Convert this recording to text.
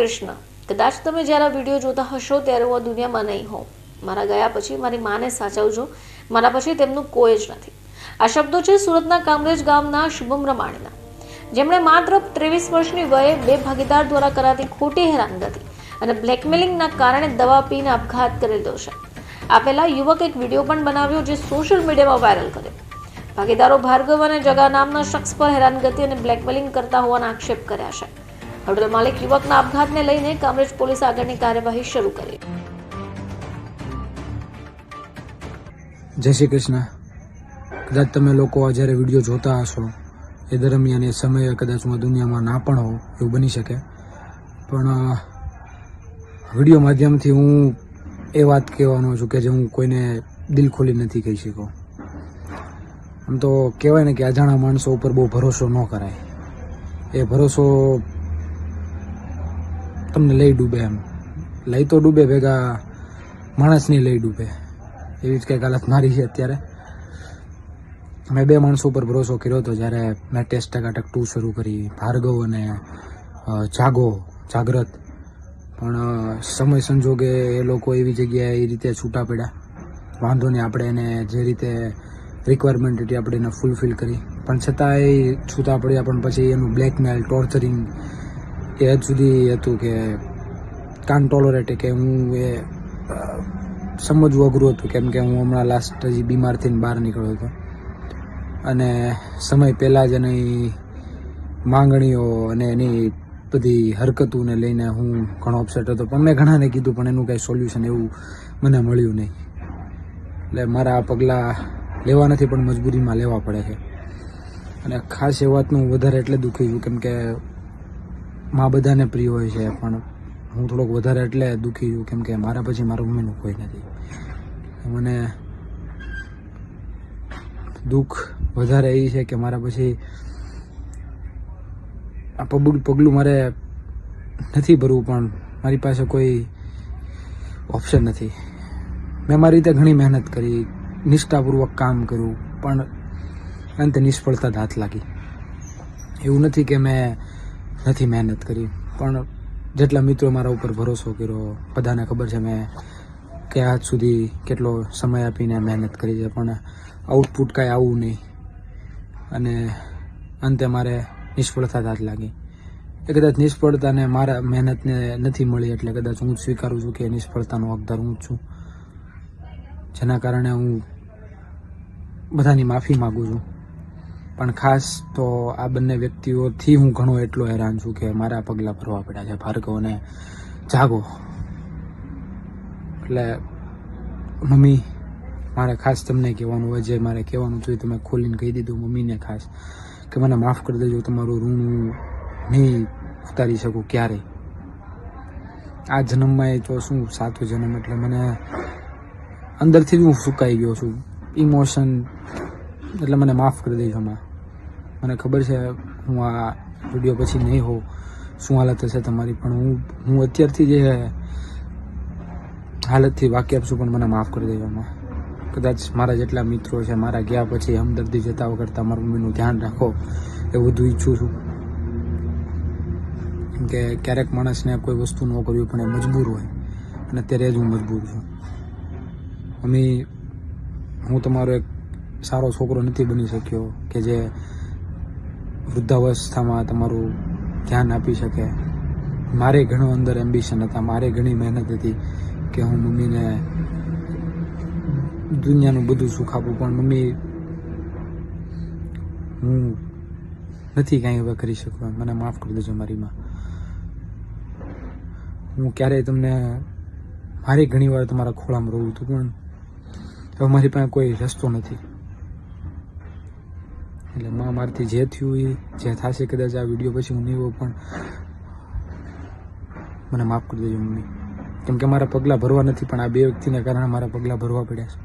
કૃષ્ણ. કદાચ તમે જ્યારે વીડિયો જોતા હશો ત્યારે હું આ દુનિયામાં નહીં હોઉં. મારા ગયા પછી મારી માને સાચવજો. મારા પછી તેમનું કોઈ જ નથી. આ શબ્દો છે સુરતના કામરેજ ગામના શુભમ રમાણીના. જેમણે માત્ર ત્રેવીસ વર્ષની વયે બે ભાગીદાર દ્વારા કરાતી ખોટી હેરાનગતિ અને બ્લેકમેલિંગના કારણે દવા પીને આપઘાત કરેલો છે. આ પહેલા યુવક એક વીડિયો પણ બનાવ્યો જે સોશિયલ મીડિયામાં વાયરલ કર્યો. ભાગીદારો ભાર્ગવ અને જગા નામના શખ્સ પર હેરાનગતિ અને બ્લેકમેલિંગ કરતા હોવાના આક્ષેપ કર્યા છે. હોટલ માલિક યુવકના આપઘાતને લઈને કામરેજ પોલીસ આગળની કાર્યવાહી શરૂ કરી. જય શ્રી કૃષ્ણ. કદાચ તમે લોકો આ જ્યારે વીડિયો જોતા હશો, એ દરમિયાન એ સમયે કદાચ હું દુનિયામાં ના પણ હોઉં, એવું બની શકે. પણ વીડિયો માધ્યમથી હું એ વાત કહેવાનો છું કે જે હું કોઈને દિલ ખોલી નથી કહી શકો. આમ તો કહેવાય ને કે અજાણા માણસો ઉપર બહુ ભરોસો ન કરાય. એ ભરોસો તમને લઈ ડૂબે એમ. લઈ તો ડૂબે, ભેગા માણસની લઈ ડૂબે. એવી જ કંઈક હાલત મારી છે અત્યારે. મેં બે માણસો ઉપર ભરોસો કર્યો હતો જ્યારે મેં ટેસ્ટ ટકાટક ટુ શરૂ કરી. ભાર્ગવ અને જાગો, જાગ્રત. પણ સમય સંજોગે એ લોકો એવી જગ્યાએ એ રીતે છૂટા પડ્યા. વાંધો નહીં, આપણે એને જે રીતે રિક્વાયરમેન્ટ હતી આપણે એને ફૂલફિલ કરી. પણ છતાંય છૂટા પડ્યા, પણ પછી એનું બ્લેકમેલ ટોર્ચરિંગ એ હદ સુધી હતું કે કાન ટોલરેટ કે હું એ સમજવું અઘરું હતું કેમ કે હું હમણાં લાસ્ટ હજી બીમાર થઈને બહાર નીકળ્યો હતો. અને સમય પહેલાં જ એની માંગણીઓ અને એની બધી હરકતોને લઈને હું ઘણો અપસેટ હતો. પણ મેં ઘણાને કીધું, પણ એનું કાંઈ સોલ્યુશન એવું મને મળ્યું નહીં. એટલે મારા આ પગલાં લેવા નથી, પણ મજબૂરીમાં લેવા પડે છે. અને ખાસ એ વાતનું વધારે એટલે દુઃખી છું, કેમ કે મા બધાને પ્રિય હોય છે, પણ હું થોડોક વધારે એટલે દુઃખી છું, કેમ કે મારા પછી મારું મમ્મીનું કોઈ નથી. મને દુઃખ વધારે એ છે કે મારા પછી આ પગલું પગલું મારે નથી ભરવું, પણ મારી પાસે કોઈ ઓપ્શન નથી. મેં મારી રીતે ઘણી મહેનત કરી, નિષ્ઠાપૂર્વક કામ કર્યું, પણ અંતે નિષ્ફળતા હાથ લાગી. એવું નથી કે મેં નથી મહેનત કરી. પણ જેટલા મિત્રો મારા ઉપર ભરોસો કર્યો, બધાને ખબર છે મેં કે આજ સુધી કેટલો સમય આપીને મહેનત કરી છે, પણ આઉટપુટ કાંઈ આવું નહીં. અને અંતે મારે નિષ્ફળતા જ લાગી. એ કદાચ નિષ્ફળતાને મારા મહેનતને નથી મળી, એટલે કદાચ હું સ્વીકારું છું કે નિષ્ફળતાનો હકદાર હું છું. જેના કારણે હું બધાની માફી માગું છું. પણ ખાસ તો આ બંને વ્યક્તિઓથી હું ઘણો એટલો હેરાન છું કે મારા પગલાં ભરવા પડ્યા છે. ભાર્ગવને જાગો. એટલે મમ્મી, મારે ખાસ તમને કહેવાનું હોય, જે મારે કહેવાનું જોઈએ તમે ખોલીને કહી દીધું મમ્મીને ખાસ, કે મને માફ કરી દેજો, તમારું ઋણ હું નહીં ઉતારી શકું ક્યારે આ જન્મમાં એ તો શું સાતો જન્મ, એટલે મને અંદરથી જ હું સુકાઈ ગયો છું. ઇમોશન એટલે મને માફ કરી દેજો હમણાં. મને ખબર છે હું આ વીડિયો પછી નહીં હોઉં. શું હાલત હશે તમારી? પણ હું હું અત્યારથી જે હાલતથી વાકેફ છું પણ મને માફ કરી દેજો હમણાં. કદાચ મારા જેટલા મિત્રો છે, મારા ગયા પછી હમદર્દી જતા કરતાં મારા મમ્મીનું ધ્યાન રાખો. એ બધું ઈચ્છું છું. કેમ કે ક્યારેક માણસને કોઈ વસ્તુ ન કરવી પણ એ મજબૂર હોય. અને અત્યારે જ હું મજબૂર છું. મમ્મી, હું તમારો એક સારો છોકરો નથી બની શક્યો કે જે વૃદ્ધાવસ્થામાં તમારું ધ્યાન આપી શકે. મારે ઘણો અંદર એમ્બિશન હતા, મારે ઘણી મહેનત હતી કે હું મમ્મીને દુનિયાનું બધું સુખ આપું, પણ મમ્મી હું નથી કાંઈ હવે કરી શકું મને માફ કરી દેજો મારી માં હું ક્યારેય તમને, મારે ઘણી વાર તમારા ખોળામાં રહું હતું, પણ હવે મારી પાસે કોઈ રસ્તો નથી. એટલે માં મારથી જે થયું એ જે થશે કદાચ આ વીડિયો પછી હું નહીં પણ મને માફ કરી દેજો મમ્મી. કેમ કે મારા પગલાં ભરવા નથી, પણ આ બે વ્યક્તિને કારણે મારા પગલાં ભરવા પડ્યા છે.